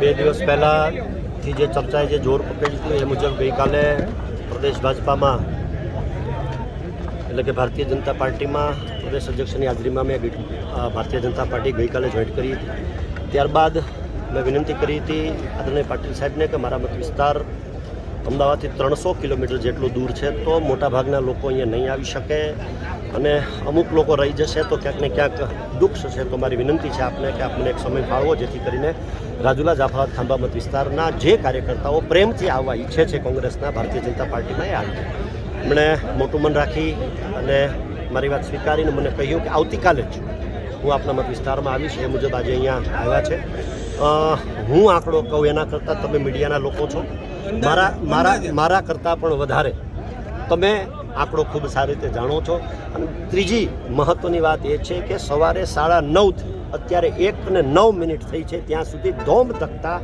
બે દિવસ પહેલાંથી જે ચર્ચાએ જે જોર પકડ્યું હતું એ મુજબ ગઈકાલે પ્રદેશ ભાજપામાં, એટલે કે ભારતીય જનતા પાર્ટીમાં, પ્રદેશ અધ્યક્ષની હાજરીમાં મેં ભારતીય જનતા પાર્ટી ગઈકાલે જોઈન્ટ કરી હતી. ત્યારબાદ મેં વિનંતી કરી હતી આદરણીય પાટીલ સાહેબને કે મારા મત વિસ્તાર અમદાવાદથી ત્રણસો કિલોમીટર જેટલું દૂર છે તો મોટાભાગના લોકો અહીંયા નહીં આવી શકે અને અમુક લોકો રહી જશે તો ક્યાંક ને ક્યાંક દુઃખ થશે. તો મારી વિનંતી છે આપને કે આપને એક સમય ફાળવો જેથી કરીને રાજુલા જાફરાબાદ ખાંભામત વિસ્તારના જે કાર્યકર્તાઓ પ્રેમથી આવવા ઈચ્છે છે કોંગ્રેસના, ભારતીય જનતા પાર્ટીમાં, એ આવી એમણે મોટું મન રાખી અને મારી વાત સ્વીકારીને મને કહ્યું કે આવતીકાલે જ હું આપણા મત વિસ્તારમાં આવીશ એ મુજબ આજે અહીંયા આવ્યા છે. હું આંકડો કહું એના કરતાં તમે મીડિયાના લોકો છો. મારા મારા મારા કરતાં પણ વધારે. તમે આંકડો ખૂબ સારી રીતે જાણો છો. અને ત્રીજી મહત્ત્વની વાત એ છે કે સવારે સાડા નવથી અત્યારે એક ને નવ મિનિટ થઈ છે ત્યાં સુધી ધોમ તકતા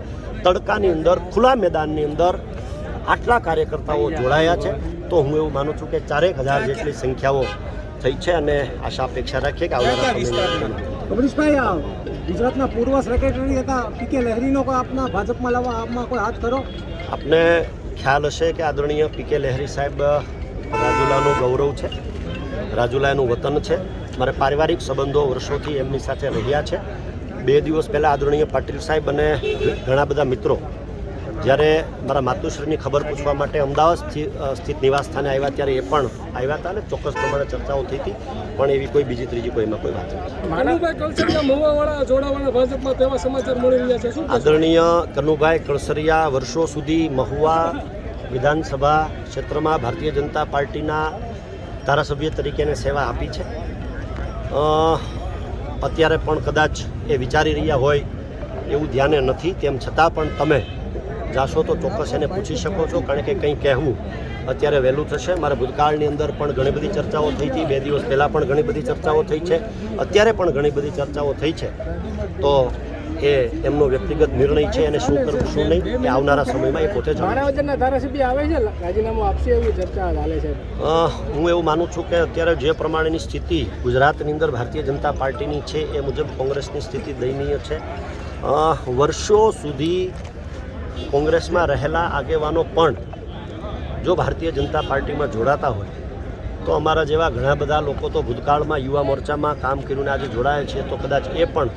તડકાની અંદર ખુલ્લા મેદાનની અંદર આટલા કાર્યકર્તાઓ જોડાયા છે. તો હું એવું માનું છું કે ચારેક હજાર જેટલી સંખ્યાઓ થઈ છે અને આશા અપેક્ષા રાખીએ કે આવનારા કમલેશભાઈ ગુજરાતના પૂર્વ સેક્રેટરી હતા. પી કે લહેરીનો કોઈ આપના ભાજપમાં લાવવા આપમાં કોઈ હાથ કરો આપને ખ્યાલ હશે કે આદરણીય પી કે લહેરી સાહેબ રાજુલાનું ગૌરવ છે. રાજુલા એનું વતન છે. મારે પારિવારિક સંબંધો વર્ષોથી એમની સાથે રહ્યા છે. બે દિવસ પહેલાં આદરણીય પાટીલ સાહેબ અને ઘણા બધા મિત્રો જ્યારે મારા માતુશ્રીની ખબર પૂછવા માટે અમદાવાદ સ્થિ- સ્થિત નિવાસ સ્થાને આવ્યા ત્યારે એ પણ આવ્યા હતા અને ચોક્કસ પ્રમાણે ચર્ચાઓ થઈ હતી પણ એવી કોઈ બીજી ત્રીજી કોઈ એમાં કોઈ વાત નથી? આદરણીય કનુભાઈ કળસરિયા વર્ષો સુધી મહુવા વિધાનસભા ક્ષેત્રમાં ભારતીય જનતા પાર્ટીના ધારાસભ્ય તરીકેને સેવા આપી છે. અત્યારે પણ કદાચ એ વિચારી રહ્યા હોય એવું ધ્યાને નથી તેમ છતાં પણ તમે જાશો તો ચોક્કસ એને પૂછી શકો છો. કારણ કે કંઈ કહેવું અત્યારે વહેલું થશે. મારા ભૂતકાળની અંદર પણ ઘણી બધી ચર્ચાઓ થઈ હતી. બે દિવસ પહેલાં પણ ઘણી બધી ચર્ચાઓ થઈ છે. અત્યારે પણ ઘણી બધી ચર્ચાઓ થઈ છે. તો એ એમનો વ્યક્તિગત નિર્ણય છે અને શું કરવું શું નહીં એ આવનારા સમયમાં એ પોતે જાણે ધારાસભ્ય આવે છે? રાજીનામું આપશે એવી ચર્ચા ચાલે છે. હું એવું માનું છું કે અત્યારે જે પ્રમાણેની સ્થિતિ ગુજરાતની અંદર ભારતીય જનતા પાર્ટીની છે એ મુજબ કોંગ્રેસની સ્થિતિ દયનીય છે. વર્ષો સુધી કોંગ્રેસમાં રહેલા આગેવાનો પણ જો ભારતીય જનતા પાર્ટીમાં જોડાતા હોય તો અમારા જેવા ઘણા બધા લોકો તો ભૂતકાળમાં યુવા મોરચામાં કામ કર્યું ને આજે જોડાયા છે તો કદાચ એ પણ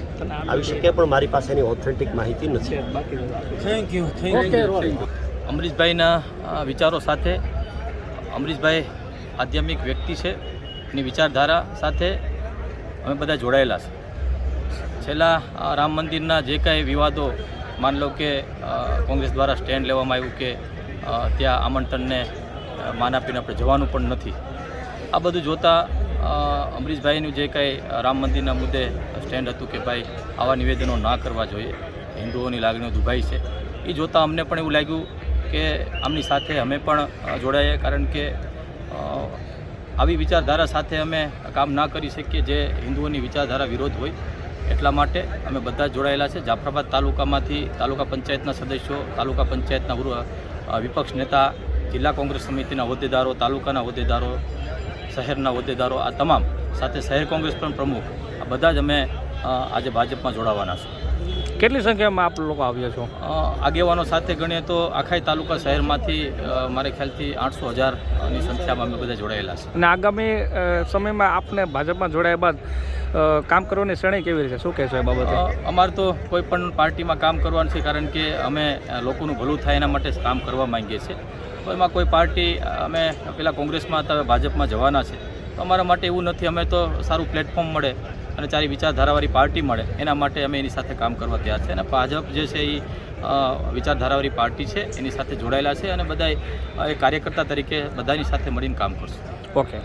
આવી શકે પણ મારી પાસેની ઓથેન્ટિક માહિતી નથી. થેન્ક યુ થેન્ક યુ અમરીશભાઈના વિચારો સાથે. અમરીશભાઈ આધ્યાત્મિક વ્યક્તિ છે એની વિચારધારા સાથે અમે બધા જોડાયેલા છે. છેલ્લા રામ મંદિરના જે કાંઈ વિવાદો માન લો કે કોંગ્રેસ દ્વારા સ્ટેન્ડ લેવામાં આવ્યું કે ત્યાં આમંત્રણને માન આપીને આપણે જવાનું પણ નથી. આ બધું જોતાં અમરીશભાઈનું જે કાંઈ રામ મંદિરના મુદ્દે સ્ટેન્ડ હતું કે ભાઈ, આવા નિવેદનો ના કરવા જોઈએ, હિન્દુઓની લાગણીઓ દુભાઈ છે, એ જોતાં અમને પણ એવું લાગ્યું કે, આમની સાથે અમે પણ જોડાઈએ કારણ કે આવી વિચારધારા સાથે અમે કામ ના કરી શકીએ જે હિન્દુઓની વિચારધારા વિરોધ હોય એટલા માટે અમે બધા જોડાયેલા છે. જાફરાબાદ તાલુકામાંથી તાલુકા પંચાયતના સદસ્યો, તાલુકા પંચાયતના વિપક્ષ નેતા, જિલ્લા કોંગ્રેસ સમિતિના હોદ્દેદારો, તાલુકાના હોદ્દેદારો, શહેરના હોદ્દેદારો, આ તમામ સાથે શહેર કોંગ્રેસ પણ પ્રમુખ. આ બધા જ અમે આજે ભાજપમાં જોડાવાના છે. કેટલી સંખ્યામાં આપ લોકો આવ્યા છો? આગેવાનો સાથે ગણીએ તો આખાઈ તાલુકા શહેરમાંથી મારે ખ્યાલથી આઠસો હજારની સંખ્યામાં અમે બધા જોડાયેલા છે. અને આગામી સમયમાં આપને ભાજપમાં જોડાયા બાદ કામ કરવાની શ્રેણી કેવી રીતે શું કહેશો એ બાબતે? અમારે તો કોઈ પણ પાર્ટીમાં કામ કરવાનું છે કારણ કે અમે લોકોનું ભલું થાય એના માટે જ કામ કરવા માંગીએ છીએ. તો એમાં કોઈ પાર્ટી અમે પેલા કોંગ્રેસમાં હતા ભાજપમાં જવાના છે. તો અમારા માટે એવું નથી અમે તો સારું પ્લેટફોર્મ મળે અને સારી વિચારધારાવાળી પાર્ટી મળે, એના માટે અમે એની સાથે કામ કરવા તૈયાર છે. અને ભાજપ જે છે એ વિચારધારાવાળી પાર્ટી છે, એની સાથે જોડાયેલા છે અને બધા કાર્યકર્તા તરીકે બધાની સાથે મળીને કામ કરશું. ઓકે.